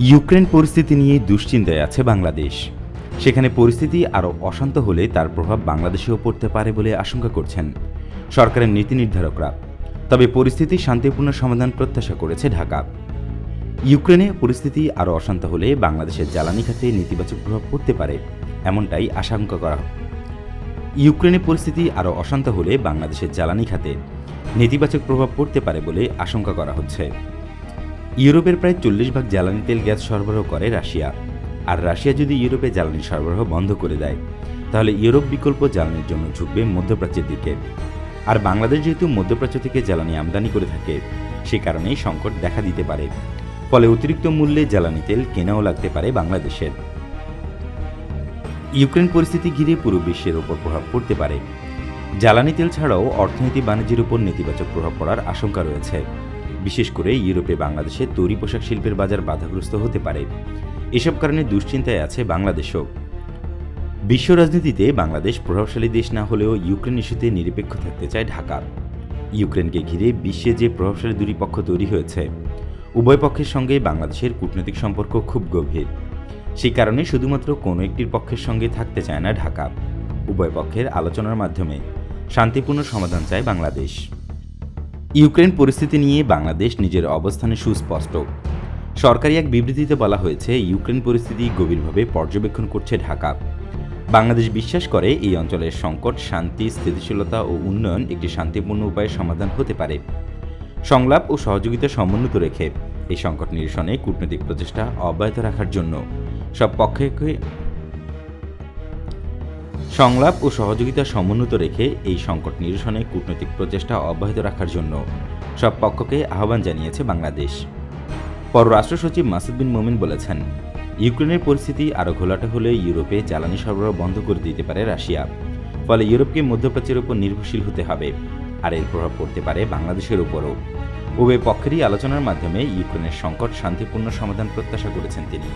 Ukraine পরিস্থিতি নিয়ে দুশ্চিন্তায় আছে বাংলাদেশ। সেখানে পরিস্থিতি আরও অশান্ত হলে তার প্রভাব বাংলাদেশেও পড়তে পারে বলে আশঙ্কা করছেন সরকারের নীতি নির্ধারকরা। তবে পরিস্থিতি শান্তিপূর্ণ সমাধান প্রত্যাশা করেছে ঢাকা। ইউক্রেনে পরিস্থিতি আরও অশান্ত হলে বাংলাদেশের জ্বালানি খাতে নেতিবাচক প্রভাব পড়তে পারে, এমনটাই আশঙ্কা করা ইউক্রেনে পরিস্থিতি আরও অশান্ত হলে বাংলাদেশের জ্বালানি খাতে নেতিবাচক প্রভাব পড়তে পারে বলে আশঙ্কা করা হচ্ছে। ইউরোপের প্রায় চল্লিশ ভাগ জ্বালানি তেল গ্যাস সরবরাহ করে রাশিয়া। আর রাশিয়া যদি ইউরোপে জ্বালানি সরবরাহ বন্ধ করে দেয়, তাহলে ইউরোপ বিকল্প জ্বালানির জন্য ঝুঁকবে মধ্যপ্রাচ্যের দিকে। আর বাংলাদেশ যেহেতু মধ্যপ্রাচ্য থেকে জ্বালানি আমদানি করে থাকে, সে কারণেই সংকট দেখা দিতে পারে। ফলে অতিরিক্ত মূল্যে জ্বালানি তেল কেনাও লাগতে পারে বাংলাদেশের। ইউক্রেন পরিস্থিতি ঘিরে পুরো বিশ্বের ওপর প্রভাব পড়তে পারে। জ্বালানি তেল ছাড়াও অর্থনীতি বাণিজ্যের উপর নেতিবাচক প্রভাব পড়ার আশঙ্কা রয়েছে। বিশেষ করে ইউরোপে বাংলাদেশের তৈরি পোশাক শিল্পের বাজার বাধাগ্রস্ত হতে পারে। এসব কারণে দুশ্চিন্তায় আছে বাংলাদেশও। বিশ্ব রাজনীতিতে বাংলাদেশ প্রভাবশালী দেশ না হলেও ইউক্রেন ইস্যুতে নিরপেক্ষ থাকতে চায় ঢাকা। ইউক্রেনকে ঘিরে বিশ্বে যে প্রভাবশালী দুটি পক্ষ তৈরি হয়েছে, উভয় পক্ষের সঙ্গে বাংলাদেশের কূটনৈতিক সম্পর্ক খুব গভীর। সেই কারণে শুধুমাত্র কোনো একটির পক্ষের সঙ্গে থাকতে চায় না ঢাকা। উভয় পক্ষের আলোচনার মাধ্যমে শান্তিপূর্ণ সমাধান চায় বাংলাদেশ। ইউক্রেন পরিস্থিতি নিয়ে বাংলাদেশ নিজের অবস্থানে সুস্পষ্ট। সরকারি এক বিবৃতিতে বলা হয়েছে, ইউক্রেন পরিস্থিতি গভীরভাবে পর্যবেক্ষণ করছে ঢাকা। বাংলাদেশ বিশ্বাস করে এই অঞ্চলের সংকট, শান্তি, স্থিতিশীলতা ও উন্নয়ন একটি শান্তিপূর্ণ উপায়ে সমাধান হতে পারে। সংলাপ ও সহযোগিতা সমন্বিত রেখে এই সংকট নিরসনে কূটনৈতিক প্রচেষ্টা অব্যাহত রাখার জন্য সব পক্ষকে সংলাপ ও সহযোগিতা সমুন্নত রেখে এই সংকট নিরসনে কূটনৈতিক প্রচেষ্টা অব্যাহত রাখার জন্য সব পক্ষকে আহ্বান জানিয়েছে বাংলাদেশ। পররাষ্ট্র সচিব মাসুদ বিন মোমিন বলেছেন, ইউক্রেনের পরিস্থিতি আরও ঘোলাটে হলে ইউরোপে জ্বালানি সরবরাহ বন্ধ করে দিতে পারে রাশিয়া, ফলে ইউরোপকে মধ্যপ্রাচ্যের উপর নির্ভরশীল হতে হবে, আর এর প্রভাব পড়তে পারে বাংলাদেশের উপরও উভয় পক্ষেরই আলোচনার মাধ্যমে ইউক্রেনের সংকট শান্তিপূর্ণ সমাধান প্রত্যাশা করেছেন তিনি।